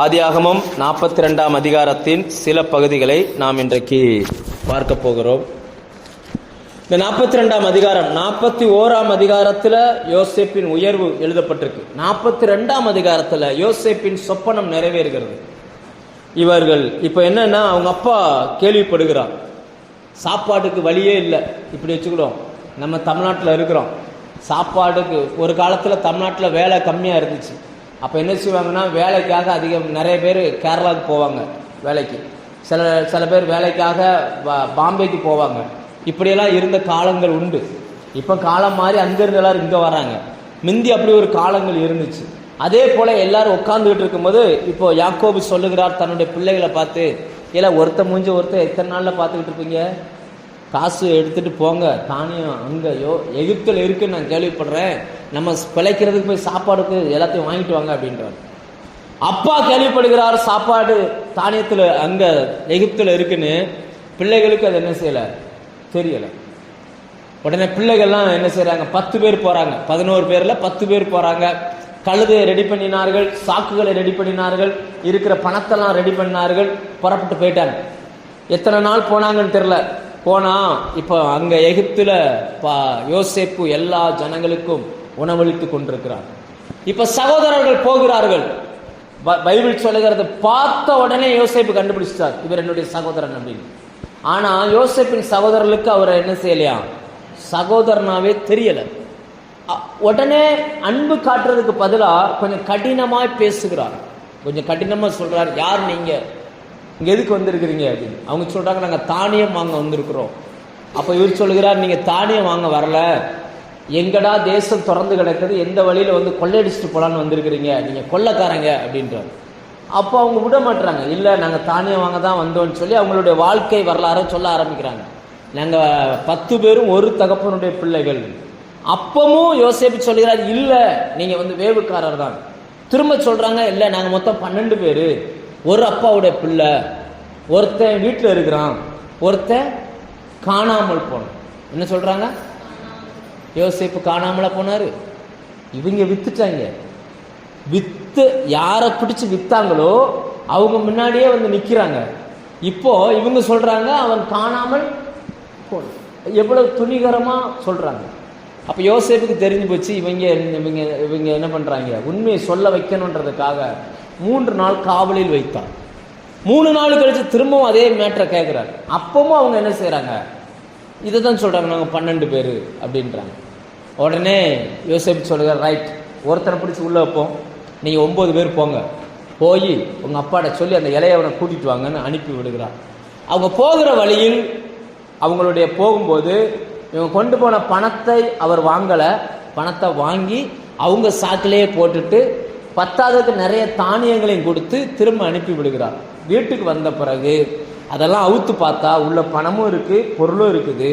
ஆதியாகமம் நாற்பத்தி ரெண்டாம் அதிகாரத்தின் சில பகுதிகளை நாம் இன்றைக்கு பார்க்க போகிறோம். இந்த நாற்பத்தி ரெண்டாம் அதிகாரம் நாற்பத்தி ஓராம் அதிகாரத்தில் யோசேப்பின் உயர்வு எழுதப்பட்டிருக்கு. நாற்பத்தி ரெண்டாம் அதிகாரத்தில் யோசேப்பின் சொப்பனம் நிறைவேறுகிறது. இவர்கள் இப்போ என்னன்னா அவங்க அப்பா கேள்விப்படுகிறார். சாப்பாட்டுக்கு வழியே இல்லை. இப்படி வச்சுக்கிடுவோம் நம்ம தமிழ்நாட்டில் இருக்கிறோம். சாப்பாடுக்கு ஒரு காலத்தில் தமிழ்நாட்டில் வேலை கம்மியாக இருந்துச்சு. அப்போ என்ன செய்வாங்கன்னா வேலைக்காக அதிகம் நிறைய பேர் கேரளாவுக்கு போவாங்க வேலைக்கு. சில சில பேர் வேலைக்காக பாம்பேக்கு போவாங்க. இப்படியெல்லாம் இருந்த காலங்கள் உண்டு. இப்போ காலம் மாறி அங்கேருந்து எல்லாரும் இங்கே வராங்க. முந்தி அப்படி ஒரு காலங்கள் இருந்துச்சு. அதே போல் எல்லாரும் உட்காந்துக்கிட்டு இருக்கும்போது இப்போ யாக்கோபு சொல்லுகிறார் தன்னுடைய பிள்ளைகளை பார்த்து இல்லை ஒருத்த மூஞ்சி ஒருத்தர் எத்தனை நாளில் பார்த்துக்கிட்டு இருப்பீங்க? காசு எடுத்துட்டு போங்க தானியம் அங்கேயோ எகிப்தில் இருக்குன்னு நான் கேள்விப்படுறேன். நம்ம பிழைக்கிறதுக்கு போய் சாப்பாடுக்கு எல்லாத்தையும் வாங்கிட்டு வாங்க அப்படின்றார். அப்பா கேள்விப்படுகிறார் சாப்பாடு தானியத்தில் அங்கே எகிப்தில் இருக்குன்னு. பிள்ளைகளுக்கு அது என்ன செய்யலை? தெரியலை. உடனே பிள்ளைகள்லாம் என்ன செய்கிறாங்க பத்து பேர் போகிறாங்க பதினோரு பேரில் பத்து பேர் போகிறாங்க கழுதையை ரெடி பண்ணினார்கள் சாக்குகளை ரெடி பண்ணினார்கள் இருக்கிற பணத்தெல்லாம் ரெடி பண்ணினார்கள் புறப்பட்டு போயிட்டாங்க. எத்தனை நாள் போனாங்கன்னு தெரில போனா இப்போ அங்க எகிப்துல பா யோசேப்பு எல்லா ஜனங்களுக்கும் உணவளித்து கொண்டிருக்கிறார் இப்ப சகோதரர்கள் போகிறார்கள். பைபிள் சொல்லுகிறது பார்த்த உடனே யோசேப்பு கண்டுபிடிச்சிட்டார். இவர் என்னுடைய சகோதரன் அப்படின்னு. ஆனா யோசேப்பின் சகோதரர்களுக்கு அவரை என்ன செய்யலையா? சகோதரனாவே தெரியல. உடனே அன்பு காட்டுறதுக்கு பதிலாக கொஞ்சம் கடினமாய் பேசுகிறார். கொஞ்சம் கடினமாக சொல்றார் யார் நீங்கள் இங்கே எதுக்கு வந்திருக்கிறீங்க அப்படின்னு. அவங்க சொல்கிறாங்க நாங்கள் தானியம் வாங்க வந்திருக்கிறோம். அப்போ இவர் சொல்லுகிறார் நீங்கள் தானியம் வாங்க வரல. எங்கடா தேசம் திறந்து கிடக்குது எந்த வழியில் வந்து கொள்ளையடிச்சிட்டு போகலான்னு வந்திருக்கிறீங்க? நீங்கள் கொள்ளக்காரங்க அப்படின்றார். அப்போ அவங்க விட மாட்டுறாங்க இல்லை நாங்கள் தானியம் வாங்க தான் வந்தோம்னு சொல்லி அவங்களுடைய வாழ்க்கை வரலாறை சொல்ல ஆரம்பிக்கிறாங்க. நாங்கள் பத்து பேரும் ஒரு தகப்பனுடைய பிள்ளைகள். அப்பமும் யோசிப்பு சொல்கிறார் இல்லை நீங்கள் வந்து வேவுக்காரர் தான் திரும்ப சொல்கிறாங்க இல்லை நாங்கள் மொத்தம் பன்னெண்டு பேர். ஒரு அப்பாவுடைய பிள்ளை ஒருத்தன் வீட்டில் இருக்கிறான் ஒருத்தன் காணாமல் போனான். என்ன சொல்கிறாங்க யோசேப்பு காணாமலாக போனார். இவங்க வித்துட்டாங்க. வித்து யாரை பிடிச்சி விற்றாங்களோ அவங்க முன்னாடியே வந்து நிற்கிறாங்க இப்போ இவங்க சொல்கிறாங்க அவன் காணாமல் போனான். எவ்வளவு துணிகரமாக சொல்கிறாங்க அப்போ யோசிப்புக்கு தெரிஞ்சு போச்சு இவங்க இவங்க இவங்க என்ன பண்ணுறாங்க உண்மையை சொல்ல வைக்கணுன்றதுக்காக மூன்று நாள் காவலில் வைத்தான் மூணு நாள் கழித்து திரும்பவும் அதே மேட்டரை கேட்குறாரு அப்பவும் அவங்க என்ன செய்கிறாங்க இதை தான் சொல்கிறாங்க நாங்கள் பன்னெண்டு பேர் அப்படின்றாங்க. உடனே யோசிப்பு சொல்லுகிறார் ரைட் ஒருத்தனை பிடிச்சி உள்ளே வைப்போம். நீங்கள் ஒம்பது பேர் போங்க. போய் உங்கள் அப்பாட்ட சொல்லி அந்த இலையவனை கூட்டிட்டு வாங்கன்னு அனுப்பி விடுகிறார். அவங்க போகிற வழியில் அவங்களுடைய போகும்போது இவங்க கொண்டு போன பணத்தை அவர் வாங்கலை. பணத்தை வாங்கி அவங்க சாக்கிலேயே போட்டுட்டு பத்தாவதுக்கு நிறைய தானியங்களையும் கொடுத்து திரும்ப அனுப்பி விடுகிறார். வீட்டுக்கு வந்த பிறகு அதெல்லாம் அவுத்து பார்த்தா உள்ள பணமும் இருக்குது பொருளும் இருக்குது.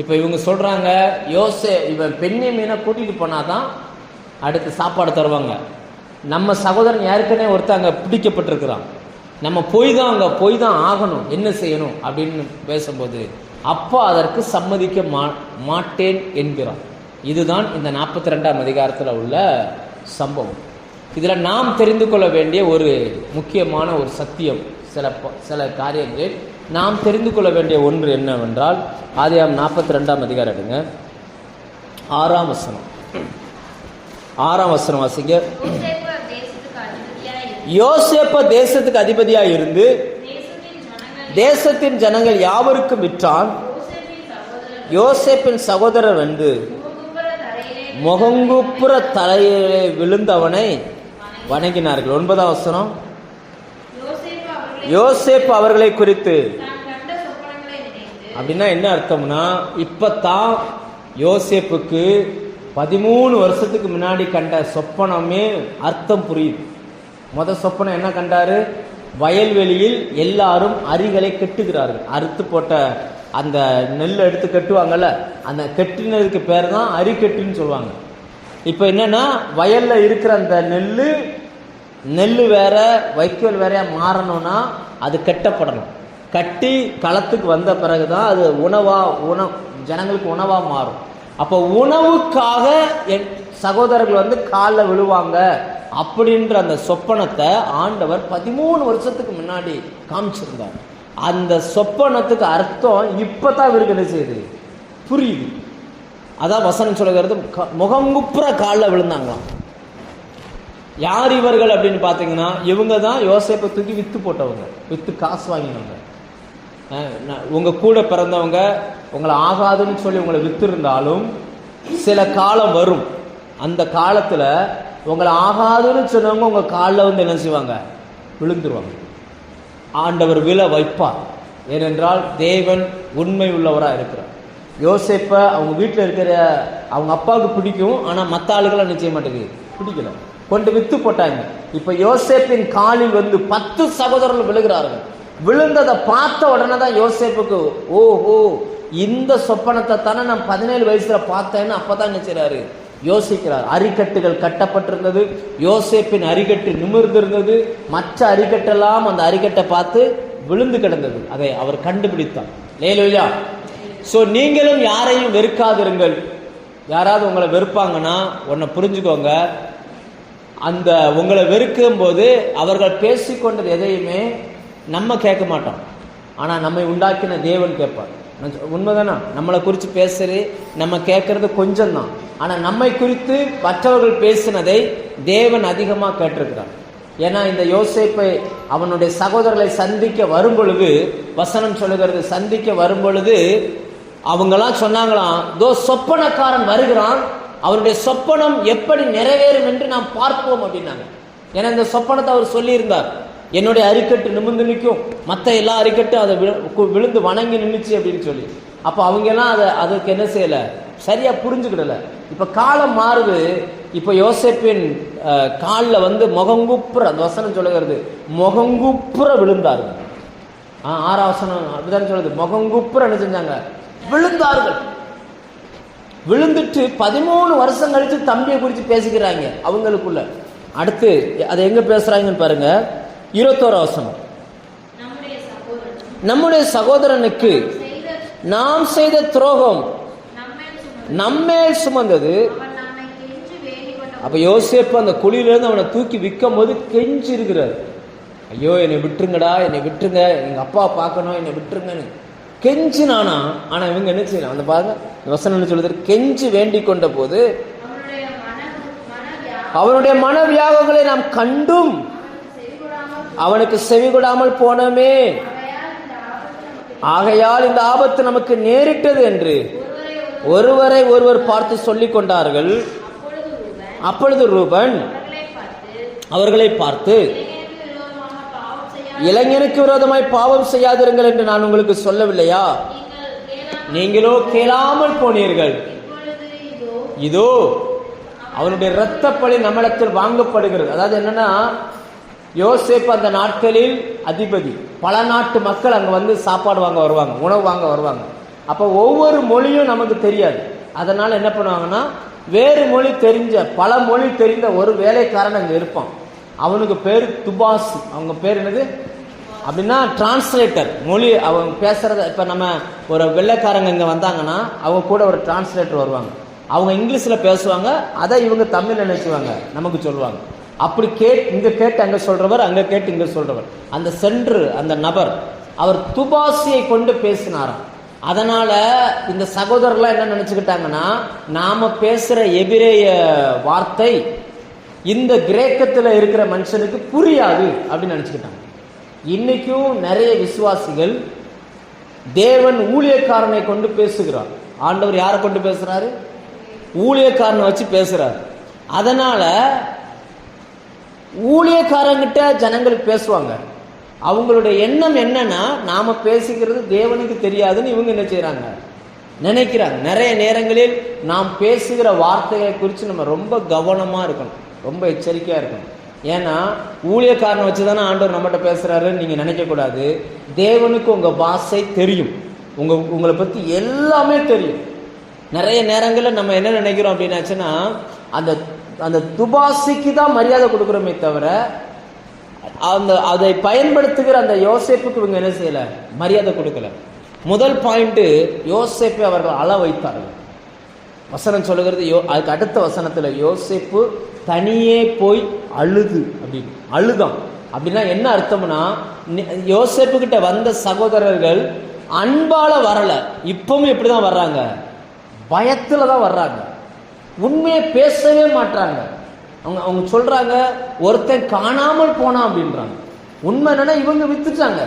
இப்போ இவங்க சொல்கிறாங்க யோசே இவன் பெண்ணை மீனை கூட்டிகிட்டு போனால் தான் அடுத்து சாப்பாடு தருவாங்க. நம்ம சகோதரன் ஏற்கனவே ஒருத்தர் அங்கே பிடிக்கப்பட்டிருக்கிறான். நம்ம போய் தான் அங்கே போய் தான் ஆகணும் என்ன செய்யணும் அப்படின்னு பேசும்போது அப்பா அதற்கு சம்மதிக்க மா மாட்டேன் என்கிறான் இதுதான் இந்த நாற்பத்தி ரெண்டாம் அதிகாரத்தில் உள்ள சம்பவம். இதில் நாம் தெரிந்து கொள்ள வேண்டிய ஒரு முக்கியமான ஒரு சத்தியம் சில ப- சில காரியங்களில் நாம் தெரிந்து கொள்ள வேண்டிய ஒன்று என்னவென்றால் ஆதியாம் நாற்பத்தி ரெண்டாம் அதிகாரம் எடுங்க. ஆறாம் வசனம். ஆறாம் வசனம் வாசிங்க. தேசத்துக்கு இருந்து, யோசேப்ப தேசத்துக்கு அதிபதியாக இருந்து தேசத்தின் ஜனங்கள் யாவருக்கும் விற்றான். யோசேப்பின் சகோதரர் வந்து முகங்குப்புற தலையிலே விழுந்தவனை வணங்கினார்கள். ஒன்பதாம் வசனம். யோசேப்பு அவர்களை குறித்து. தான் அப்படின்னா என்ன அர்த்தம்னா இப்பத்தான் யோசேப்புக்கு பதிமூணு வருஷத்துக்கு முன்னாடி கண்ட சொப்பனமே அர்த்தம் புரியுது. முத சொப்பனம் என்ன கண்டாரு? வயல்வெளியில் எல்லாரும் அரிகளை கட்டுகிறார்கள். அறுத்து போட்ட அந்த நெல் எடுத்து கட்டுவாங்கல்ல அந்த கட்டினதுக்கு பேர் தான் அரிக்கட்டுன்னு சொல்லுவாங்க. இப்போ என்னன்னா வயல்ல இருக்கிற அந்த நெல் நெல் வேற வைக்கோல் வேற மாறணும்னா அது கட்டப்படணும். கட்டி களத்துக்கு வந்த பிறகுதான் அது உணவா உணவு ஜனங்களுக்கு உணவா மாறும். அப்போ உணவுக்காக என் சகோதரர்கள் வந்து காலில் விழுவாங்க அப்படின்ற அந்த சொப்பனத்தை ஆண்டவர் பதிமூணு வருஷத்துக்கு முன்னாடி காமிச்சிருந்தார். அந்த சொப்பனத்துக்கு அர்த்தம் இப்பதான் இவருக்கு என்ன செய்யுது? புரியுது. அதான் வசனம் சொல்லுகிறது க- முகங்குப்புற காலில் விழுந்தாங்களாம். யார் இவர்கள் அப்படின்னு பார்த்தீங்கன்னா இவங்க தான் யோசேப்பை தூக்கி வித்து போட்டவங்க வித்து காசு வாங்கினவங்க. உங்கள் உங்க கூட பிறந்தவங்க உங்களை ஆகாதுன்னு சொல்லி உங்களை வித்து இருந்தாலும் சில காலம் வரும். அந்த காலத்துல உங்களை ஆகாதுன்னு சொன்னவங்க உங்க காலில் வந்து என்ன செய்வாங்க? விழுந்துருவாங்க. ஆண்டவர் விழ வைப்பார். ஏனென்றால் தேவன் உண்மை உள்ளவராக இருக்கிறார். யோசேப்பை அவங்க வீட்டில் இருக்கிற அவங்க அப்பாவுக்கு பிடிக்கும் ஆனால் மற்ற ஆளுகளை செய்ய மாட்டேங்குது? பிடிக்கல. கொண்டு வித்து போட்டாங்க. இப்போ யோசேப்பின் காலில் வந்து பத்து சகோதரர்கள் விழுகிறார்கள். விழுந்ததை பார்த்த உடனே தான் யோசேப்புக்கு ஓ ஓ இந்த சொப்பனத்தை தானே நான் பதினேழு வயசுல பார்த்தேன்னு அப்பதான் செய்றாரு? யோசிக்கிறார். அரிக்கட்டுகள் கட்டப்பட்டிருந்தது. யோசேப்பின் அரிக்கட்டு நிமிர்ந்திருந்தது. மற்ற அரிக்கட்டெல்லாம் அந்த அரிக்கட்டை பார்த்து விழுந்து கிடந்தது. அதை அவர் கண்டுபிடித்தார் லேலுயா ஸோ நீங்களும் யாரையும் வெறுக்காதிருங்கள். யாராவது உங்களை வெறுப்பாங்கன்னா ஒன்றை புரிஞ்சுக்கோங்க. அந்த உங்களை வெறுக்கும் போது அவர்கள் பேசிக்கொண்டது எதையுமே நம்ம கேட்க மாட்டோம். ஆனால் நம்மை உண்டாக்கின தேவன் கேட்பார். உண்மைதானா? நம்மளை குறித்து பேசுறது நம்ம கேட்கறது கொஞ்சம் தான் ஆனால் நம்மை குறித்து மற்றவர்கள் பேசினதை தேவன் அதிகமாக கேட்டிருக்கிறார். ஏன்னா இந்த யோசிப்பை அவனுடைய சகோதரர்களை சந்திக்க வரும் பொழுது வசனம் சொல்லுகிறது சந்திக்க வரும் பொழுது அவங்களாம் சொன்னாங்களாம் தோ சொப்பனக்காரன் வருகிறான் அவருடைய சொப்பனம் எப்படி நிறைவேறும் என்று நாம் பார்ப்போம் அப்படின்னாங்க. ஏன்னா இந்த சொப்பனத்தை அவர் சொல்லியிருந்தார். என்னுடைய அரிக்கட்டு நிமிர்ந்து நிற்கும். மற்ற எல்லா அரிக்கட்டும் அதை விழு- விழுந்து வணங்கி நின்றுச்சு அப்படின்னு சொல்லி. அப்போ அவங்க எல்லாம் அதை அதுக்கு என்ன செய்யலை? சரியா புரிஞ்சுக்கிடல. இப்போ காலம் மாறுது. இப்போ யோசேப்பின் காலில் வந்து முகங்குப்புற அந்த வசனம் சொல்லுகிறது. முகங்குப்புற விழுந்தார்கள். ஆறாவசனம் அப்படிதான் சொல்லுது. முகங்குப்புற என்ன செஞ்சாங்க? விழுந்தார்கள். விழுந்துட்டு பதிமூணு வருஷம் கழிச்சு தம்பியை குறித்து பேசிக்கிறாங்க அவங்களுக்குள்ள. அடுத்து அதை எங்க பேசுறாங்கன்னு பாருங்க. இருபத்தோரா வசனம் நம்முடைய சகோதரன். நம்முடைய சகோதரனுக்கு நாம் செய்த துரோகம் நம்மேல் சுமந்து நம்மேல் சுமந்தது. அப்ப யோசேப்பு அந்த குழியிலிருந்து அவனை தூக்கி விற்கும் போது கெஞ்சி இருக்கிறார் ஐயோ என்னை விட்டுருங்கடா என்னை விட்டுருங்க. எங்க அப்பா பார்க்கணும் என்னை விட்டுருங்கன்னு. கெஞ்சு நானா? ஆனால் இவங்க என்ன செய்யலாம்? அந்த பாருங்க வசனம் சொல்லுது. கெஞ்சி வேண்டி கொண்ட போது அவனுடைய மன வியாபங்களை நாம் கண்டும். அவனுக்கு செவிகொடாமல் செவி கொடாமல் போனோமே. ஆகையால் இந்த ஆபத்து நமக்கு நேரிட்டது என்று ஒருவரை ஒருவர் பார்த்து சொல்லிக் கொண்டார்கள். அப்பொழுது ரூபன் அவர்களை பார்த்து இளைஞனுக்கு விரோதமாய் பாவம் செய்யாதிருங்கள் என்று நான் உங்களுக்கு சொல்லவில்லையா? நீங்களோ கேளாமல் போனீர்கள். இதோ அவனுடைய அவனுடைய இரத்தப்பழி நம்மிடத்தில் வாங்கப்படுகிறது. அதாவது என்னன்னா யோசேப் அந்த நாட்களில் அதிபதி பல நாட்டு மக்கள் அங்க வந்து சாப்பாடு வாங்க வருவாங்க உணவு வாங்க வருவாங்க. அப்போ ஒவ்வொரு மொழியும் நமக்கு தெரியாது. அதனால என்ன பண்ணுவாங்கன்னா வேறு மொழி தெரிஞ்ச பல மொழி தெரிந்த ஒரு வேலைக்காரன் அங்க இருப்பான். அவனுக்கு பேர் துபாசு. அவங்க பேர் என்னது? அப்படின்னா டிரான்ஸ்லேட்டர் மொழி அவங்க பேசுறத இப்போ நம்ம ஒரு வெள்ளைக்காரங்க இங்கே வந்தாங்கன்னா அவங்க கூட ஒரு டிரான்ஸ்லேட்டர் வருவாங்க. அவங்க இங்கிலீஷில் பேசுவாங்க அதை இவங்க தமிழ் நினைச்சுவாங்க நமக்கு சொல்லுவாங்க. அப்படி கேட் இங்கே கேட்டு அங்கே சொல்கிறவர் அங்கே கேட்டு இங்கே சொல்கிறவர் அந்த சென்று அந்த நபர் அவர் துபாசியை கொண்டு பேசினாராம். அதனால் இந்த சகோதரர்லாம் என்ன நினச்சிக்கிட்டாங்கன்னா நாம் பேசுகிற எபிரேய வார்த்தை இந்த கிரேக்கத்தில் இருக்கிற மனுஷனுக்கு புரியாது அப்படின்னு நினச்சிக்கிட்டாங்க. இன்னைக்கும் நிறைய விசுவாசிகள் தேவன் ஊழியக்காரனை கொண்டு பேசுகிறார். ஆண்டவர் யாரை கொண்டு பேசுறாரு? ஊழியக்காரனை வச்சு பேசுறார். அதனால ஊழியக்காரங்கிட்ட ஜனங்கள் பேசுவாங்க. அவங்களுடைய எண்ணம் என்னன்னா நாம பேசுகிறது தேவனுக்கு தெரியாதுன்னு இவங்க என்ன செய்கிறாங்க நினைக்கிறாங்க. நிறைய நேரங்களில் நாம் பேசுகிற வார்த்தைகளை குறித்து நம்ம ரொம்ப கவனமாக இருக்கணும். ரொம்ப எச்சரிக்கையாக இருக்கணும். ஏன்னா ஊழியக்காரனை வச்சு தானே ஆண்டவர் நம்மகிட்ட பேசுகிறாருன்னு நீங்கள் நினைக்கக்கூடாது. தேவனுக்கு உங்கள் பாஷை தெரியும். உங்கள் உங்களை பற்றி எல்லாமே தெரியும். நிறைய நேரங்களில் நம்ம என்ன நினைக்கிறோம் அப்படின்னாச்சுன்னா அந்த அந்த துபாசிக்கு தான் மரியாதை கொடுக்குறோமே தவிர அந்த அதை பயன்படுத்துகிற அந்த யோசேப்புக்கு இவங்க என்ன செய்யல? மரியாதை கொடுக்கல. முதல் பாயிண்ட்டு யோசேப்பை அவர்கள் அள வைத்தார்கள் வசனம் சொல்லுகிறது யோ அதுக்கு அடுத்த வசனத்தில் யோசிப்பு தனியே போய் அழுது அப்படின்னு அழுதான் அப்படின்னா என்ன அர்த்தம்னா நி- கிட்ட வந்த சகோதரர்கள் அன்பால வரல. இப்பவும் எப்படி தான் வர்றாங்க? பயத்துல தான் வர்றாங்க. உண்மையை பேசவே மாட்றாங்க. அவங்க அவங்க சொல்றாங்க ஒருத்தன் காணாமல் போனான் அப்படின்றாங்க. உண்மை என்னன்னா இவங்க வித்துட்டாங்க.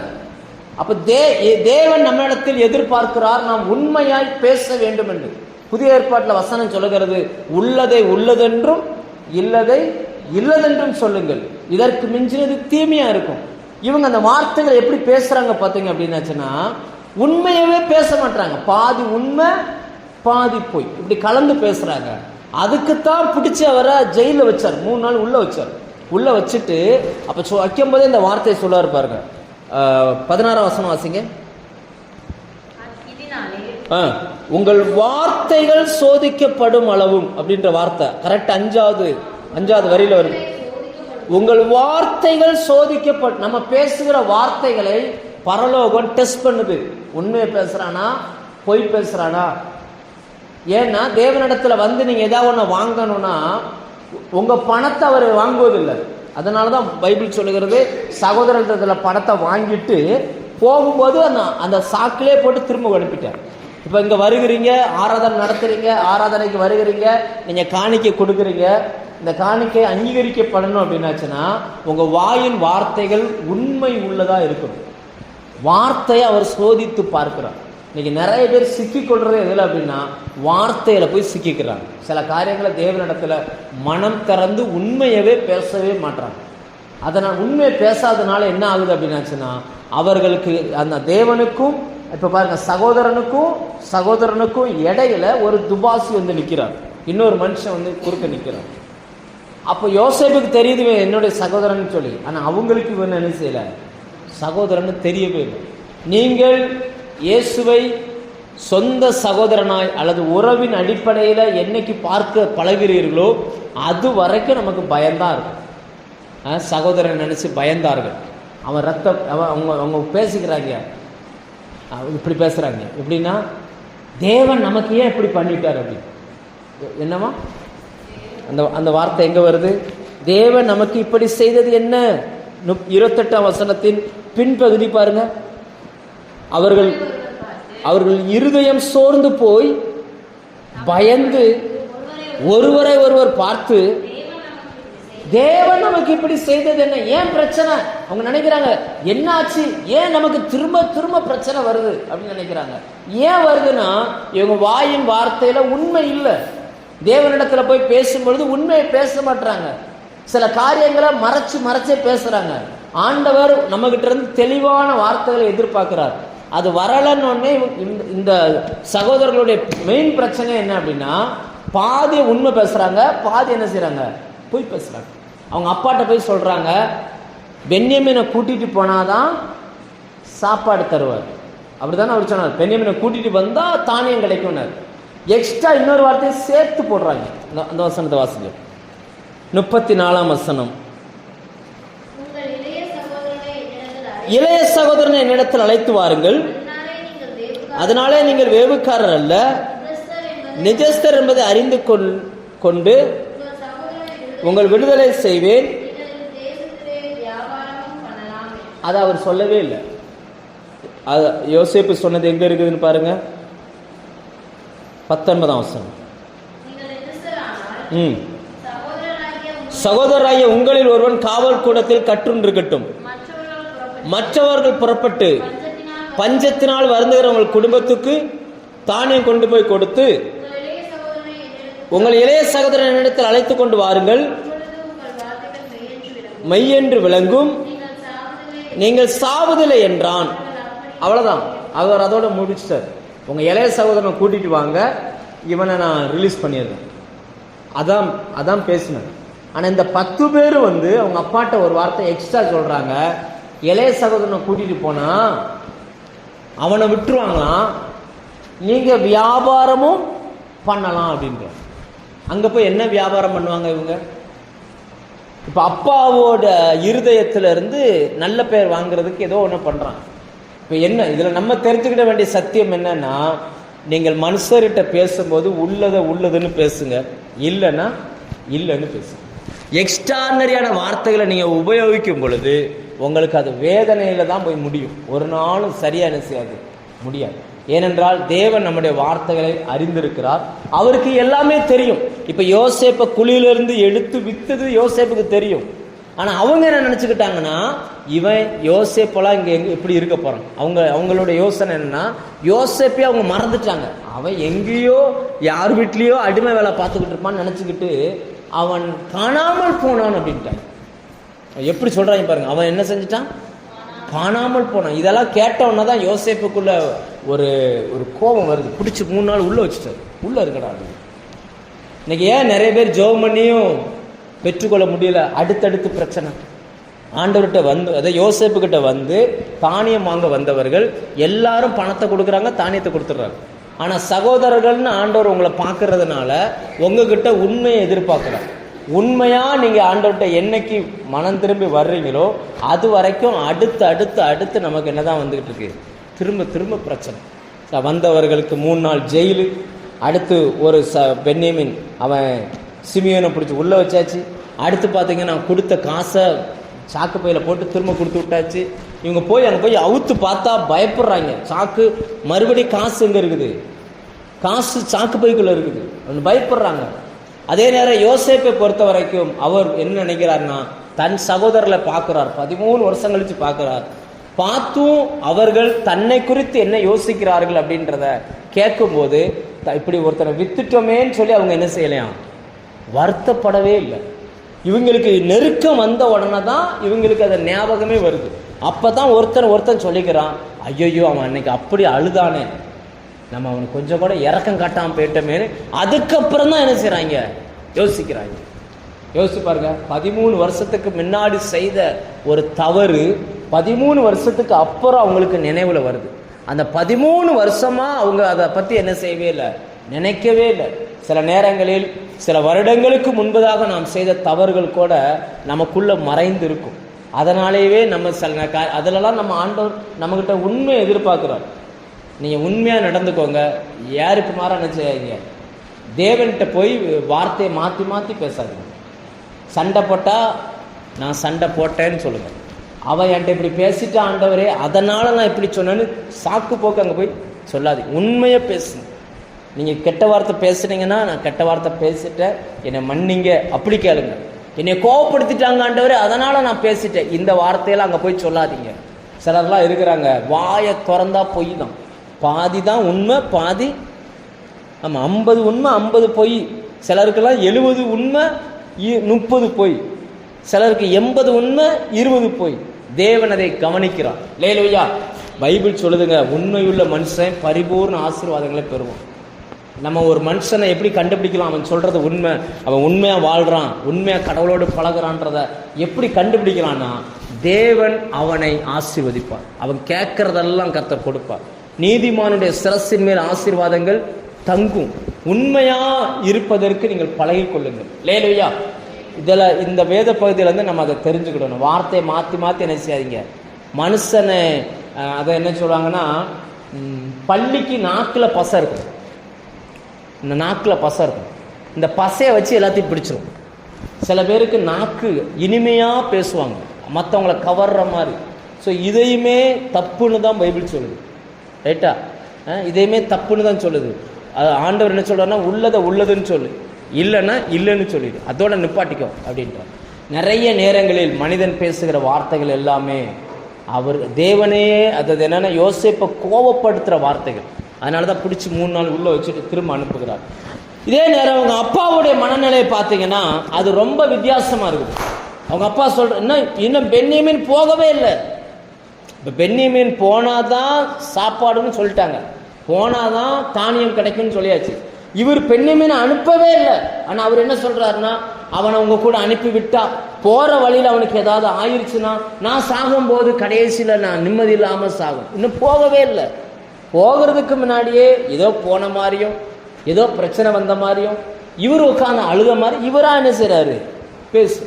அப்ப தே தேவன் நம்மிடத்தில் எதிர்பார்க்கிறார் நாம் உண்மையாய் பேச வேண்டும் என்று. புதிய ஏற்பாட்டில் வசனம் சொல்லுகிறது உள்ளதை உள்ளதென்றும் இல்லதை இல்லதென்றும் சொல்லுங்கள். இதற்கு மிஞ்சினது தீமையா இருக்கும். இவங்க அந்த வார்த்தைகளை எப்படி பேசுறாங்க பார்த்தீங்க அப்படின்னாச்சுன்னா உண்மையவே பேச மாட்டாங்க பாதி உண்மை பாதி பொய். இப்படி கலந்து பேசுறாங்க. அதுக்குத்தான் பிடிச்சி அவரை ஜெயிலில் வச்சார். மூணு நாள் உள்ள வச்சார். உள்ள வச்சுட்டு அப்ப சொ வைக்கும் போதே இந்த வார்த்தையை சொல்லுவார் பாருங்க. அஹ், பதினாறாம் வசனம் வாசிங்க. ஆ, உங்கள் வார்த்தைகள் சோதிக்கப்படும் அளவும் அப்படின்ற வார்த்தை. கரெக்ட் அஞ்சாவது அஞ்சாவது வரியில வருது. உங்கள் வார்த்தைகள் சோதிக்கப்பட் நம்ம பேசுகிற வார்த்தைகளை பரலோகம் டெஸ்ட் பண்ணுது. உண்மையை பேசுறானா? பொய் பேசுறானா? ஏன்னா தேவனிடத்துல வந்து நீங்க ஏதாவது ஒன்று வாங்கணும்னா உங்க பணத்தை அவர் வாங்குவதில்லை. அதனால தான் பைபிள் சொல்லுகிறது சகோதரத்துல பணத்தை வாங்கிட்டு போகும்போது அந்த அந்த சாக்கிலே போட்டு திரும்ப அனுப்பிட்டார். இப்போ இங்க வருகிறீங்க ஆராதனை நடத்துறீங்க ஆராதனைக்கு வருகிறீங்க நீங்க காணிக்கை கொடுக்குறீங்க. இந்த காணிக்கை அங்கீகரிக்கப்படணும் அப்படின்னாச்சுன்னா உங்க வாயின் வார்த்தைகள் உண்மை உள்ளதா இருக்கணும். வார்த்தையை அவர் சோதித்து பார்க்கிறார். இன்னைக்கு நிறைய பேர் சிக்கி கொள்றது எதில் அப்படின்னா வார்த்தையில போய் சிக்கிக்கிறாங்க. சில காரியங்களை தேவனிடத்துல மனம் திறந்து உண்மையவே பேசவே மாட்டாங்க அதனால் உண்மையை பேசாதனால என்ன ஆகுது அப்படின்னாச்சுன்னா அவர்களுக்கு அந்த தேவனுக்கும் இப்போ பாருங்க சகோதரனுக்கும் சகோதரனுக்கும் இடையில ஒரு துபாசி வந்து நிற்கிறார் இன்னொரு மனுஷன் வந்து குறுக்க நிற்கிறான் அப்போ யோசேப்புக்கு தெரியுது என்னுடைய சகோதரன் சொல்லி. ஆனால் அவங்களுக்கு இவன் என்ன செய்யலை? சகோதரன்னு தெரியவே இல்லை நீங்கள் இயேசுவை சொந்த சகோதரனாய் அல்லது உறவின் அடிப்படையில் என்னைக்கு பார்க்க பழகிறீர்களோ அது வரைக்கும் நமக்கு பயம்தான் இருக்கும். சகோதரன் நினைச்சு பயந்தார்கள். அவன் ரத்த அவன் அவங்க அவங்க பேசிக்கிறாங்க. இப்படி பேசுகிறாங்க எப்படின்னா தேவன் நமக்கு ஏன் இப்படி பண்ணிட்டார் அப்படின்னு என்னவா அந்த அந்த வார்த்தை எங்கே வருது? தேவன் நமக்கு இப்படி செய்தது என்ன? நுப்- இருபத்தெட்டாம் வசனத்தின் பின்பகுதி பாருங்க. அவர்கள் அவர்கள் இருதயம் சோர்ந்து போய் பயந்து ஒருவரை ஒருவர் பார்த்து தேவன் நமக்கு இப்படி செய்தது என்ன? ஏன் பிரச்சனை? அவங்க நினைக்கிறாங்க என்னாச்சு? ஏன் நமக்கு திரும்ப திரும்ப பிரச்சனை வருது? அப்படின்னு நினைக்கிறாங்க. ஏன் வருதுன்னா இவங்க வாயின் வார்த்தையில உண்மை இல்லை. தேவனிடத்துல போய் பேசும்பொழுது உண்மையை பேச மாட்டாங்க சில காரியங்களை மறைச்சு மறைச்சே பேசுறாங்க. ஆண்டவர் நம்ம கிட்ட இருந்து தெளிவான வார்த்தைகளை எதிர்பார்க்கிறார். அது வரலன்னு இந்த- இந்த சகோதரர்களுடைய மெயின் பிரச்சனை என்ன அப்படின்னா பாதி உண்மை பேசுறாங்க பாதி என்ன செய்யறாங்க போய் பேசுறாங்க. அவங்க அப்பாட்ட போய் சொல்றாங்க பென்யமீனை கூட்டிட்டு போனாதான் சாப்பாடு தருவார். அப்படிதானே அவர் சொன்னார்? பென்யமீனை கூட்டிட்டு வந்தா தானியம் கிடைக்கும்னார். எக்ஸ்ட்ரா இன்னொரு வார்த்தையை சேர்த்து போடுறாங்க. அந்த- வசனத்தை வாசிங்க. முப்பத்தி நாலாம் வசனம் இளைய சகோதரனை என்னிடத்தில் அழைத்து, வாருங்கள். அதனாலே நீங்கள் வேவுக்காரர் அல்ல. நிஜஸ்தர் என்பதை அறிந்து கொண்டு உங்கள் விடுதலை செய்வேன். அதை அவர் சொல்லவே இல்லை. அது யோசிப்பு சொன்னது எங்க இருக்குதுன்னு பாருங்க. பத்தொன்பதாம் வசனம். ம். சகோதராய உங்களில் ஒருவன் காவல் கூடத்தில் கற்றுண்டிருக்கட்டும் மற்றவர்கள் புறப்பட்டு மற்றவர்கள் புறப்பட்டு பஞ்சத்தினால் பஞ்சத்தினால் வருந்துகிற உங்கள் குடும்பத்துக்கு தானியம் கொண்டு போய் கொடுத்து உங்கள் இளைய சகோதரனை என்னிடத்தில் உங்கள் இளைய சகோதரனிடத்தில் அழைத்து கொண்டு வாருங்கள். மையென்று மெய்யென்று விளங்கும். நீங்கள் சாவதில்லை என்றான். அவ்வளோதான் அவ்வளவுதான். அவர் அதோட முடிச்சிட்டார். உங்க இளைய சகோதரனை கூட்டிட்டு வாங்க. இவனை நான் ரிலீஸ் பண்ணிடுறேன். அதான் அதான் பேசினேன். ஆனா இந்த பத்து பேர் வந்து அவங்க அப்பாட்ட ஒரு வார்த்தை எக்ஸ்ட்ரா சொல்றாங்க. இளைய சகோதரனை கூட்டிட்டு போனா அவனை விட்டுருவாங்களாம். நீங்க வியாபாரமும் பண்ணலாம் அப்படின்ற அங்கே போய் என்ன வியாபாரம் பண்ணுவாங்க இவங்க? இப்போ அப்பாவோட இருதயத்திலிருந்து நல்ல பேர் வாங்குறதுக்கு ஏதோ ஒன்று பண்ணுறான் இப்போ என்ன இதில் நம்ம தெரிஞ்சுக்கிட வேண்டிய சத்தியம் என்னன்னா நீங்கள் மனுஷர்கிட்ட பேசும்போது உள்ளதை உள்ளதுன்னு பேசுங்க. இல்லைன்னா இல்லைன்னு பேசுங்க. எக்ஸ்ட்ரானரியான வார்த்தைகளை நீங்கள் உபயோகிக்கும் பொழுது உங்களுக்கு அது வேதனையில் தான் போய் முடியும். ஒரு நாளும் சரியான என்ன செய்யாது? முடியாது. ஏனென்றால் தேவன் நம்முடைய வார்த்தைகளை அறிந்திருக்கிறார். அவருக்கு எல்லாமே தெரியும். இப்போ யோசேப்பை குழியிலிருந்து எடுத்து வித்தது யோசேப்புக்கு தெரியும். ஆனால் அவங்க என்ன நினச்சிக்கிட்டாங்கன்னா இவன் யோசேப்பெல்லாம் இங்கே எங்கே எப்படி இருக்க போகிறான் அவங்க அவங்களோட யோசனை என்னன்னா யோசேப்பே அவங்க மறந்துட்டாங்க. அவன் எங்கேயோ யார் வீட்லேயோ அடிமை வேலை பார்த்துக்கிட்டு இருப்பான்னு நினச்சிக்கிட்டு அவன் காணாமல் போனான் அப்படின்ட்டான். எப்படி சொல்கிறாங்க பாருங்க. அவன் என்ன செஞ்சிட்டான்? காணாமல் போனான். இதெல்லாம் கேட்டவொன்னே தான் யோசேப்புக்குள்ள ஒரு ஒரு கோபம் வருது. பிடிச்சி மூணு நாள் உள்ளே வச்சுட்டாரு. உள்ளே இருக்கடா அப்படின்னு. இன்னைக்கு ஏன் நிறைய பேர் ஜெபம் பண்ணியும் பெற்றுக்கொள்ள முடியல? அடுத்தடுத்து பிரச்சனை. ஆண்டவர்கிட்ட வந்து அதை யோசேப்புக்கிட்ட வந்து தானியம் வாங்க வந்தவர்கள் எல்லாரும் பணத்தை கொடுக்குறாங்க தானியத்தை கொடுத்துட்றாங்க. ஆனால் சகோதரர்கள்னு ஆண்டவர் உங்களை பார்க்கறதுனால உங்ககிட்ட உண்மையை எதிர்பார்க்குறாங்க உண்மையாக நீங்கள் ஆண்டவர்கிட்ட என்னைக்கு மனம் திரும்பி வர்றீங்களோ அது வரைக்கும் அடுத்து அடுத்து அடுத்து நமக்கு என்ன தான் வந்துக்கிட்டு இருக்கு? திரும்ப திரும்ப பிரச்சனை. வந்தவர்களுக்கு மூணு நாள் ஜெயிலு. அடுத்து ஒரு ச பென்னியமின் அவன் சிமியனை பிடிச்சி உள்ளே வச்சாச்சு. அடுத்து பார்த்தீங்கன்னா கொடுத்த காசை சாக்கு பையில் போட்டு திரும்ப கொடுத்து விட்டாச்சு. இவங்க போய் அங்கே போய் அவுத்து பார்த்தா பயப்படுறாங்க. சாக்கு மறுபடியும் காசு எங்கே இருக்குது? காசு சாக்கு பைக்குள்ளே இருக்குது. அவங்க பயப்படுறாங்க. அதே நேரம் யோசேப்பை பொறுத்த வரைக்கும் அவர் என்ன நினைக்கிறார்னா தன் சகோதரரை பார்க்குறார். பதிமூணு வருஷம் கழித்து பார்க்குறார். பார்த்தும் அவர்கள் தன்னை குறித்து என்ன யோசிக்கிறார்கள் அப்படின்றத கேட்கும்போது த- இப்படி ஒருத்தனை வித்துட்டோமேன்னு சொல்லி அவங்க என்ன செய்யலையாம் வருத்தப்படவே இல்லை. இவங்களுக்கு நெருக்கம் வந்த உடனே தான் இவங்களுக்கு அது ஞாபகமே வருது. அப்போ தான் ஒருத்தன் ஒருத்தன் சொல்லிக்கிறான் ஐயோ அவன் அன்னைக்கு அப்படி அழுதானே. நம்ம அவனுக்கு கொஞ்சம் கூட இறக்கம் காட்டாமல் போயிட்டோமேனு அதுக்கப்புறம் தான் என்ன செய்கிறாங்க யோசிக்கிறாங்க. யோசிச்சு பாருங்க பதிமூணு வருஷத்துக்கு முன்னாடி செய்த ஒரு தவறு பதிமூணு வருஷத்துக்கு அப்புறம் அவங்களுக்கு நினைவில் வருது. அந்த பதிமூணு வருஷமாக அவங்க அதை பற்றி என்ன செய்யவே இல்லை. நினைக்கவே இல்லை. சில நேரங்களில் சில வருடங்களுக்கு முன்பதாக நாம் செய்த தவறுகள் கூட நமக்குள்ள மறைந்து இருக்கும் அதனாலேயே நம்ம சில நே- அதிலெல்லாம் நம்ம ஆண்டவர் நம்மக்கிட்ட உண்மை எதிர்பார்க்குறோம் நீங்கள் உண்மையாக நடந்துக்கோங்க. யாருக்கு மாறா என்ன செய்யாதீங்க தேவன்கிட்ட போய் வார்த்தையை மாற்றி மாற்றி பேசாதீங்க. சண்டை போட்டால் நான் சண்டை போட்டேன்னு சொல்லுங்கள் அவன் என்கிட்ட இப்படி பேசிட்டா ஆண்டவரே அதனால் நான் இப்படி சொன்னேன்னு சாக்கு போக்கு அங்கே போய் சொல்லாது உண்மையை பேசுங்க. நீங்கள் கெட்ட வார்த்தை பேசுனீங்கன்னா நான் கெட்ட வார்த்தை பேசிட்டேன். என்னை மன்னிங்க. அப்படி கேளுங்க. என்னை கோவப்படுத்திட்டாங்க ஆண்டவர் அதனால் நான் பேசிட்டேன். இந்த வார்த்தையெல்லாம் அங்கே போய் சொல்லாதீங்க. சிலர்லாம் இருக்கிறாங்க. வாயை திறந்தா பொய் தான் பாதி தான் உண்மை பாதி ஆமாம் ஐம்பது உண்மை ஐம்பது பொய். சிலருக்கெல்லாம் எழுபது உண்மை இ- முப்பது பொய். சிலருக்கு எண்பது உண்மை இருபது பொய். தேவன் அதை கவனிக்கிறான் லேலுயா பைபிள் சொல்லுதுங்க உண்மையுள்ள மனுஷன் பரிபூர்ண ஆசீர்வாதங்களை பெறுவான். நம்ம ஒரு மனுஷனை எப்படி கண்டுபிடிக்கலாம்? அவன் சொல்கிறது உண்மை. அவன் உண்மையாக வாழ்கிறான் உண்மையாக கடவுளோடு பழகிறான்றத எப்படி கண்டுபிடிக்கலான்னா தேவன் அவனை ஆசீர்வதிப்பார். அவன் கேட்கறதெல்லாம் கத்த கொடுப்பார். நீதிமானுடைய சிரசின் மேல் ஆசீர்வாதங்கள் தங்கும். உண்மையாக இருப்பதற்கு நீங்கள் பழகிக்கொள்ளுங்கள். கொள்ளுங்கள் லேலுயா இதில் இந்த வேத பகுதியிலேருந்து நம்ம அதை தெரிஞ்சுக்கிடணும். வார்த்தையை மாற்றி மாற்றி என்ன செய்யாதீங்க. மனுஷனை அதை என்ன சொல்கிறாங்கன்னா பள்ளிக்கு நாக்கில் பசை இருக்கும். இந்த நாக்கில் பசை இருக்கும். இந்த பசையை வச்சு எல்லாத்தையும் பிடிச்சிரும். சில பேருக்கு நாக்கு இனிமையாக பேசுவாங்க. மற்றவங்கள கவர்ற மாதிரி. ஸோ இதையுமே தப்புன்னு தான் பைபிள் சொல்லுது. ரைட்டா இதையுமே தப்புன்னு தான் சொல்லுது. அது ஆண்டவர் என்ன சொல்கிறாருன்னா உள்ளதை உள்ளதுன்னு சொல்லு. இல்லைன்னா இல்லைன்னு சொல்லிடு. அதோட நிப்பாட்டிக்கோ அப்படின்றார் நிறைய நேரங்களில் மனிதன் பேசுகிற வார்த்தைகள் எல்லாமே அவர் தேவனே அது என்னென்னா யோசிப்பை கோவப்படுத்துகிற வார்த்தைகள். அதனால தான் பிடிச்சி மூணு நாள் உள்ளே வச்சுட்டு திரும்ப அனுப்புகிறார். இதே நேரம் அவங்க அப்பாவுடைய மனநிலையை பார்த்தீங்கன்னா அது ரொம்ப வித்தியாசமாக இருக்குது. அவங்க அப்பா சொல்கிற இன்னும் இன்னும் பென்னியமின் போகவே இல்லை. இப்போ பென்னியமீன் போனால் தான் சாப்பாடுன்னு சொல்லிட்டாங்க. போனால் தான் தானியம் கிடைக்கும்னு சொல்லியாச்சு. இவர் பென்னியமீனை அனுப்பவே இல்லை. ஆனால் அவர் என்ன சொல்கிறாருன்னா அவனை அவங்க கூட அனுப்பி விட்டா போகிற வழியில் அவனுக்கு ஏதாவது ஆயிடுச்சுன்னா நான் சாகும்போது கடைசியில் நான் நிம்மதி இல்லாமல் சாகும். இன்னும் போகவே இல்லை. போகிறதுக்கு முன்னாடியே ஏதோ போன மாதிரியும் ஏதோ பிரச்சனை வந்த மாதிரியும் இவர் உட்காந்து அழுத மாதிரி இவராக என்ன செய்கிறாரு பேசு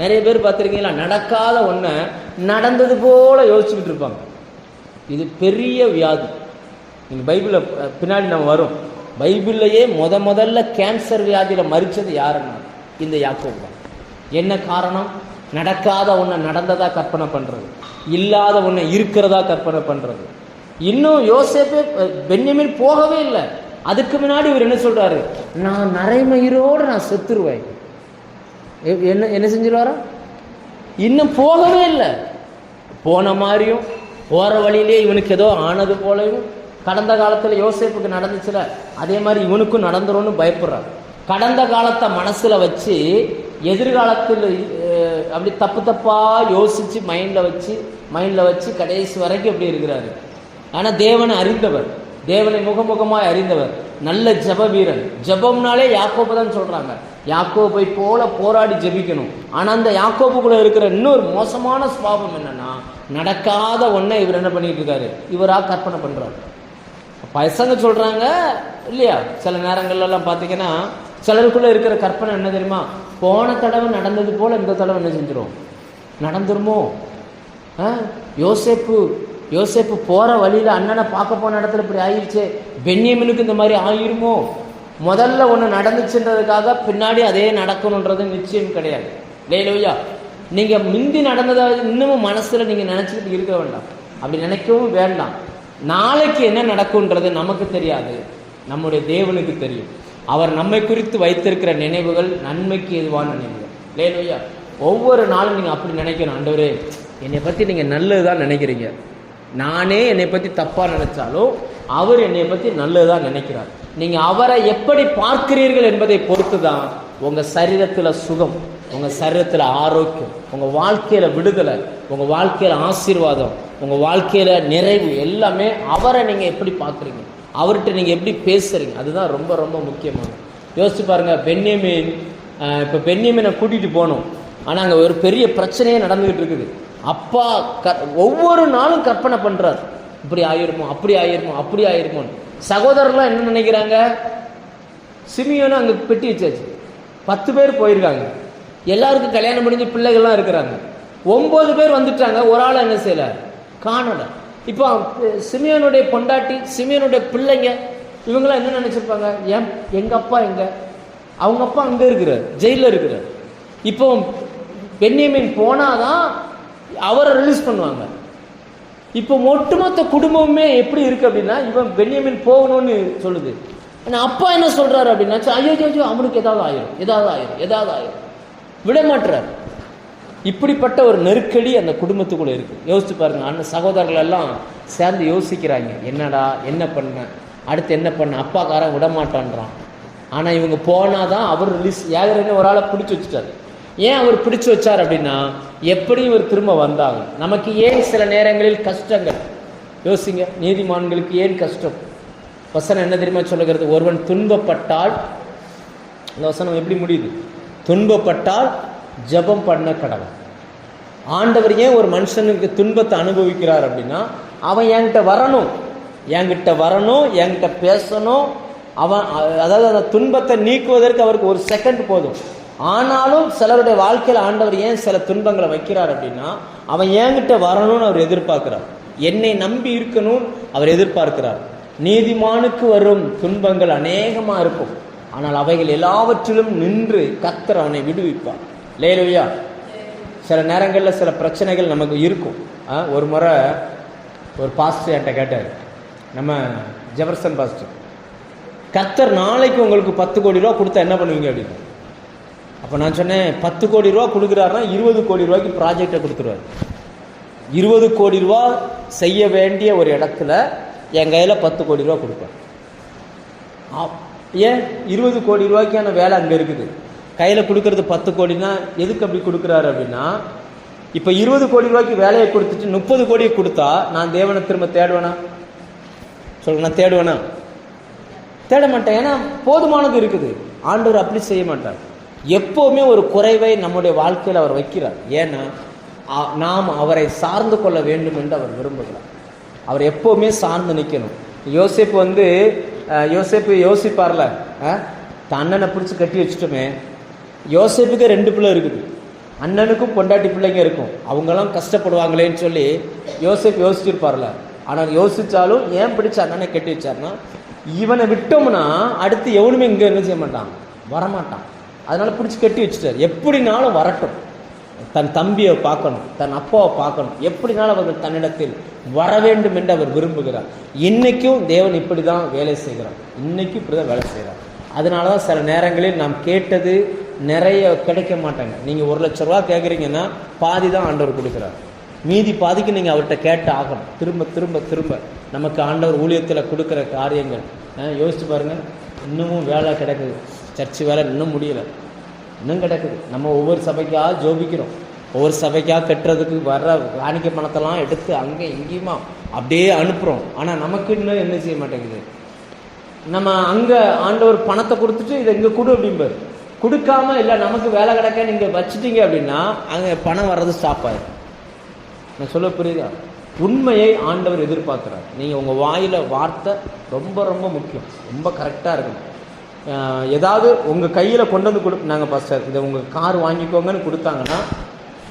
நிறைய பேர் பார்த்துருக்கீங்களா? நடக்காத ஒன்றை நடந்தது போல் யோசிச்சுக்கிட்டு இருப்பாங்க. இது பெரிய வியாதி. நீங்கள் பைபிளில் பின்னாடி நம்ம வரும். பைபிள்லையே முத முதல்ல கேன்சர் வியாதியில் மறிச்சது யாருன்னா இந்த யாக்கோபு தான். என்ன காரணம்? நடக்காத ஒன்றை நடந்ததாக கற்பனை பண்ணுறது இல்லாத ஒன்றை இருக்கிறதா கற்பனை பண்ணுறது இன்னும் யோசேப்பே அஹ், போகவே இல்லை. அதுக்கு முன்னாடி இவர் என்ன சொல்கிறாரு நான் நரைமயிரோடு நான் செத்துருவேன். எ- என்ன என்ன செஞ்சிருவாரா? இன்னும் போகவே இல்லை. போன மாதிரியும் போகிற வழியிலே இவனுக்கு ஏதோ ஆனது போலவும் கடந்த காலத்தில் யோசிப்புக்கு நடந்துச்சுல அதே மாதிரி இவனுக்கும் நடந்துரும்னு பயப்படுறான் கடந்த காலத்தை மனசில் வச்சு எதிர்காலத்தில் அப்படி தப்பு தப்பாக யோசித்து மைண்டில் வச்சு மைண்டில் வச்சு கடைசி வரைக்கும் அப்படி இருக்கிறாரு. ஆனால் தேவனை அறிந்தவர் தேவனை முகமுகமாய் அறிந்தவர் நல்ல ஜெப வீரன் ஜெபம்னாலே யாக்கோப்பு தான் சொல்கிறாங்க யாக்கோப்பை போல போராடி ஜெபிக்கணும். ஆனால் அந்த யாக்கோப்புக்குள்ளே இருக்கிற இன்னொரு மோசமான சுவாபம் என்னன்னா நடக்காத ஒன்றை இவர் என்ன பண்ணிட்டு இருக்காரு? இவராக கற்பனை பண்ணுறாரு பசங்க சொல்றாங்க இல்லையா? சில நேரங்கள்லாம் பார்த்தீங்கன்னா சிலருக்குள்ள இருக்கிற கற்பனை என்ன தெரியுமா? போன தடவை நடந்தது போல இந்த தடவை என்ன செஞ்சிடும் நடந்துருமோ? ஆ? யோசேப்பு யோசேப்பு போற வழியில அண்ணனை பார்க்க போன இடத்துல இப்படி ஆயிடுச்சு பென்னியமனுக்கு இந்த மாதிரி ஆயிருமோ? முதல்ல ஒன்று நடந்துச்சுன்றதுக்காக பின்னாடி அதே நடக்கணுன்றது நிச்சயம் கிடையாது. லேலோயா நீங்க முந்தி நடந்ததாவது இன்னமும் மனசுல நீங்க நினைச்சுக்கிட்டு இருக்க வேண்டாம். அப்படி நினைக்கவும் வேண்டாம். நாளைக்கு என்ன நடக்கும்ன்றது நமக்கு தெரியாது. நம்முடைய தேவனுக்கு தெரியும். அவர் நம்மை குறித்து வைத்திருக்கிற நினைவுகள் நன்மைக்கு எதுவான நினைவுகள். இல்லையா ஒவ்வொரு நாளும் நீங்கள் அப்படி நினைக்கணும் ஆண்டவரே. என்னை பற்றி நீங்கள் நல்லது நல்லதுதான் நினைக்கிறீங்க? நானே என்னை பற்றி தப்பாக நினைச்சாலும் அவர் என்னை பத்தி நல்லதுதான் நினைக்கிறார். நீங்கள் அவரை எப்படி பார்க்கிறீர்கள் என்பதை பொறுத்து தான் உங்கள் சரீரத்தில் சுகம். உங்கள் சரீரத்தில் ஆரோக்கியம் உங்கள் வாழ்க்கையில் விடுதலை உங்கள் வாழ்க்கையில ஆசீர்வாதம் உங்கள் வாழ்க்கையில் நிறைவு எல்லாமே அவரை நீங்கள் எப்படி பார்க்குறீங்க? அவர்கிட்ட நீங்கள் எப்படி பேசுகிறீங்க அதுதான் ரொம்ப ரொம்ப முக்கியமானது. யோசிச்சு பாருங்க பென்யமீன் இப்போ இப்ப கூட்டிகிட்டு போகணும் ஆனால் அங்கே ஒரு பெரிய பிரச்சனையே நடந்துகிட்டு இருக்குது. அப்பா க ஒவ்வொரு நாளும் கற்பனை பண்ணுறார் இப்படி ஆயிருமோ அப்படி ஆயிருமோ அப்படி ஆயிருமோன்னு. சகோதரர்லாம் என்ன நினைக்கிறாங்க? சிமியோனும் அங்கே பெட்டி வச்சாச்சு. பத்து பேர் போயிருக்காங்க. எல்லாருக்கும் கல்யாணம் முடிஞ்சு பிள்ளைகள்லாம் இருக்கிறாங்க. ஒம்பது பேர் வந்துட்டாங்க ஒரு ஆள் என்ன செய்யலை? காணலை இப்போ சிமியனுடைய பொண்டாட்டி சிமியனுடைய பிள்ளைங்க இவங்களாம் என்ன நினச்சிருப்பாங்க? ஏன்? எங்கள் அப்பா எங்கே? அவங்க அப்பா அங்கே இருக்கிறார் ஜெயிலில் இருக்கிறார். இப்போ பென்யமின் போனாதான் அவரை ரிலீஸ் பண்ணுவாங்க. இப்போ ஒட்டுமொத்த குடும்பமே எப்படி இருக்குது அப்படின்னா இவன் பென்யமின் போகணும்னு சொல்லுது. ஆனால் அப்பா என்ன சொல்கிறாரு அப்படின்னா ஐயோ, ஐயோ அவனுக்கு ஏதாவது ஆயிரும் ஏதாவது ஆயிரும் ஏதாவது ஆயிரும். விடமாட்டுறார். இப்படிப்பட்ட ஒரு நெருக்கடி அந்த குடும்பத்துக்குள்ளே இருக்கு. யோசிச்சு பாருங்க அண்ணன் சகோதரர்கள் எல்லாம் சேர்ந்து யோசிக்கிறாங்க. என்னடா என்ன பண்ண? அடுத்து என்ன பண்ண? அப்பாக்காரன் விடமாட்டான்றான். ஆனால் இவங்க போனால் தான் அவர் ரிலீஸ் ஏகரன்னு ஒரு ஆளை பிடிச்சி வச்சுட்டார். ஏன் அவர் பிடிச்சி வச்சார் அப்படின்னா எப்படி இவர் திரும்ப வந்தாங்க நமக்கு ஏன் சில நேரங்களில் கஷ்டங்கள்? யோசிங்க நீதிமான்களுக்கு ஏன் கஷ்டம்? வசனம் என்ன தெரியுமா சொல்லுகிறது? ஒருவன் துன்பப்பட்டால் இந்த வசனம் எப்படி முடியுது? துன்பப்பட்டால் ஜெபம் பண்ண கடவுள். ஆண்டவர் ஏன் ஒரு மனுஷனுக்கு துன்பத்தை அனுபவிக்கிறார் அப்படின்னா அவன் என்கிட்ட வரணும். என்கிட்ட வரணும் என்கிட்ட பேசணும். அவன் அதாவது அந்த துன்பத்தை நீக்குவதற்கு அவருக்கு ஒரு செகண்ட் போதும். ஆனாலும் சிலருடைய வாழ்க்கையில் ஆண்டவர் ஏன் சில துன்பங்களை வைக்கிறார் அப்படின்னா அவன் என்கிட்ட வரணும்னு அவர் எதிர்பார்க்கிறார். என்னை நம்பி இருக்கணும்னு அவர் எதிர்பார்க்கிறார். நீதிமானுக்கு வரும் துன்பங்கள் அநேகமாக இருக்கும். ஆனால் அவைகள் எல்லாவற்றிலும் நின்று கத்தர் அவனை விடுவிப்பார். லேலுவியா சில நேரங்களில் சில பிரச்சனைகள் நமக்கு இருக்கும். ஒரு முறை ஒரு பாஸ்டர் என்கிட்ட கேட்டார். நம்ம ஜெபர்சன் பாஸ்டர் கத்தர் நாளைக்கு உங்களுக்கு பத்து கோடி ரூபா கொடுத்தா என்ன பண்ணுவீங்க? அப்படின்னு. அப்போ நான் சொன்னேன் பத்து கோடி ரூபா கொடுக்குறாருன்னா இருபது கோடி ரூபாய்க்கு ப்ராஜெக்டை கொடுத்துருவார். இருபது கோடி ரூபா செய்ய வேண்டிய ஒரு இடத்துல என் கையில் பத்து கோடி ரூபா கொடுப்பேன் ஏன் இருபது கோடி ரூபாய்க்கான வேலை அங்கே இருக்குது? கையில் கொடுக்கறது பத்து கோடினா எதுக்கு அப்படி கொடுக்குறாரு அப்படின்னா இப்போ இருபது கோடி ரூபாய்க்கு வேலையை கொடுத்துட்டு முப்பது கோடியை கொடுத்தா நான் தேவனை திரும்ப தேடுவேனா? சொல்ல நான் தேடுவேனா? தேட மாட்டேன். ஏன்னா போதுமானது இருக்குது. ஆண்டவர் அப்படி செய்ய மாட்டார். எப்போவுமே ஒரு குறைவை நம்முடைய வாழ்க்கையில் அவர் வைக்கிறார். ஏன்னா நாம் அவரை சார்ந்து கொள்ள வேண்டும் என்று அவர் விரும்புகிறார். அவர் எப்போவுமே சார்ந்து நிற்கணும் யோசிப்பு வந்து யோசேப்பு யோசிப்பார்ல அண்ணனை பிடிச்சி கட்டி வச்சுட்டோமே. யோசேப்புக்கு ரெண்டு பிள்ளை இருக்குது. அண்ணனுக்கும் பொண்டாட்டி பிள்ளைங்க இருக்கும். அவங்கெல்லாம் கஷ்டப்படுவாங்களேன்னு சொல்லி யோசேப் யோசிச்சிருப்பார்ல. ஆனால் யோசித்தாலும் ஏன் பிடிச்ச அண்ணனை கட்டி வச்சார்னா இவனை விட்டோம்னா அடுத்து எவனுமே இங்கே என்ன செய்ய மாட்டான்? வரமாட்டான். அதனால் பிடிச்சி கட்டி வச்சுட்டார். எப்படினாலும் வரட்டும். தன் தம்பியை பார்க்கணும் தன் அப்பாவை பார்க்கணும். எப்படினாலும் அவர்கள் தன்னிடத்தில் வர வேண்டும் என்று அவர் விரும்புகிறார். இன்றைக்கும் தேவன் இப்படி தான் வேலை செய்கிறார். இன்றைக்கும் இப்படி தான் வேலை செய்கிறார். அதனால தான் சில நேரங்களில் நாம் கேட்டது நிறைய கிடைக்க மாட்டாங்க. நீங்கள் ஒரு லட்ச ரூபா கேட்குறீங்கன்னா பாதி தான் ஆண்டவர் கொடுக்குறார். மீதி பாதிக்கு நீங்கள் அவர்கிட்ட கேட்டு ஆகணும். திரும்ப திரும்ப திரும்ப. நமக்கு ஆண்டவர் ஊழியத்தில் கொடுக்குற காரியங்கள். யோசிச்சு பாருங்கள் இன்னமும் வேலை கிடைக்குது. சர்ச்சு வேலை இன்னும் முடியல. இன்னும் கிடக்குது. நம்ம ஒவ்வொரு சபைக்காக ஜோபிக்கிறோம். ஒவ்வொரு சபைக்காக கட்டுறதுக்கு வர்ற காணிக்க பணத்தெல்லாம் எடுத்து அங்கே இங்கேயுமா அப்படியே அனுப்புகிறோம் ஆனால் நமக்கு இன்னும் என்ன செய்ய மாட்டேங்குது? நம்ம அங்கே ஆண்டவர் பணத்தை கொடுத்துட்டு இதை இங்கே கொடு அப்படிம்பார். கொடுக்காம இல்லை நமக்கு வேலை கிடக்க நீங்கள் வச்சுட்டீங்க அப்படின்னா அங்கே பணம் வர்றது ஸ்டாப் ஆயிடும் நான் சொல்ல புரியுதா? உண்மையை ஆண்டவர் எதிர்பார்க்குறார். நீங்கள் உங்கள் வாயில் வார்த்தை ரொம்ப ரொம்ப முக்கியம். ரொம்ப கரெக்டாக இருக்கணும். ஏதாவது உங்கள் கையில் கொண்டு வந்து கொடு நாங்கள் பாஸ்டர் இதை உங்கள் கார் வாங்கிக்கோங்கன்னு கொடுத்தாங்கன்னா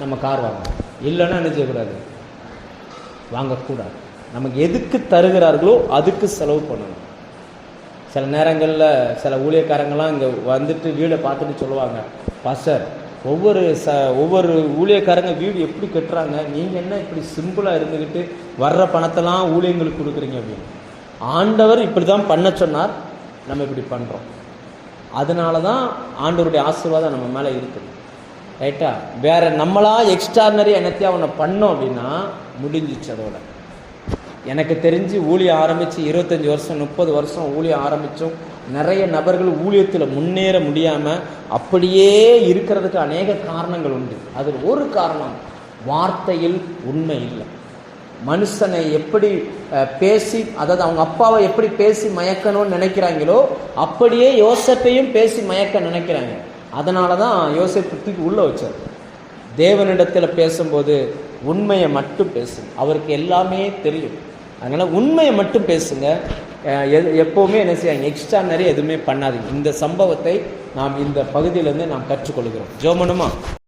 நம்ம கார் வாங்கணும் இல்லைன்னா என்ன செய்யக்கூடாது? வாங்கக்கூடாது. நமக்கு எதுக்கு தருகிறார்களோ அதுக்கு செலவு பண்ணணும். சில நேரங்களில் சில ஊழியக்காரங்களாம் இங்கே வந்துட்டு வீடை பார்த்துட்டு சொல்லுவாங்க பாஸ்டர் ஒவ்வொரு ச ஒவ்வொரு ஊழியக்காரங்க வீடு எப்படி கட்டுறாங்க? நீங்கள் என்ன இப்படி சிம்பிளாக இருந்துக்கிட்டு வர்ற பணத்தெல்லாம் ஊழியங்களுக்கு கொடுக்குறீங்க? அப்படின்னு. ஆண்டவர் இப்படி தான் பண்ண சொன்னார். நம்ம இப்படி பண்ணுறோம் அதனால தான் ஆண்டவருடைய ஆசீர்வாதம் நம்ம மேலே இருக்குது. ரைட்டா வேற நம்மளா எக்ஸ்ட்ரானரி என்னத்தையும் அவனை பண்ணோம் அப்படின்னா முடிஞ்சிச்சு அதோட. எனக்கு தெரிஞ்சு ஊழியம் ஆரம்பித்து இருபத்தஞ்சி வருஷம் முப்பது வருஷம் ஊழியம் ஆரம்பித்தோம் நிறைய நபர்கள் ஊழியத்தில் முன்னேற முடியாமல் அப்படியே இருக்கிறதுக்கு அநேக காரணங்கள் உண்டு. அதில் ஒரு காரணம் வார்த்தையில் உண்மை இல்லை. மனுஷனை எப்படி பேசி அதாவது அவங்க அப்பாவை எப்படி பேசி மயக்கணும்னு நினைக்கிறாங்களோ அப்படியே யோசப்பையும் பேசி மயக்க நினைக்கிறாங்க. அதனால தான் யோசிப்பு தூக்கி உள்ளே வச்சார். தேவனிடத்தில் பேசும்போது உண்மையை மட்டும் பேசுங்க அவருக்கு எல்லாமே தெரியும். அதனால் உண்மையை மட்டும் பேசுங்க. எது எப்போவுமே என்ன செய்யாங்க எக்ஸ்ட்ரா நிறைய எதுவுமே பண்ணாதீங்க. இந்த சம்பவத்தை நாம் இந்த பகுதியிலேருந்து நாம் கற்றுக்கொள்கிறோம். ஜோமனுமா?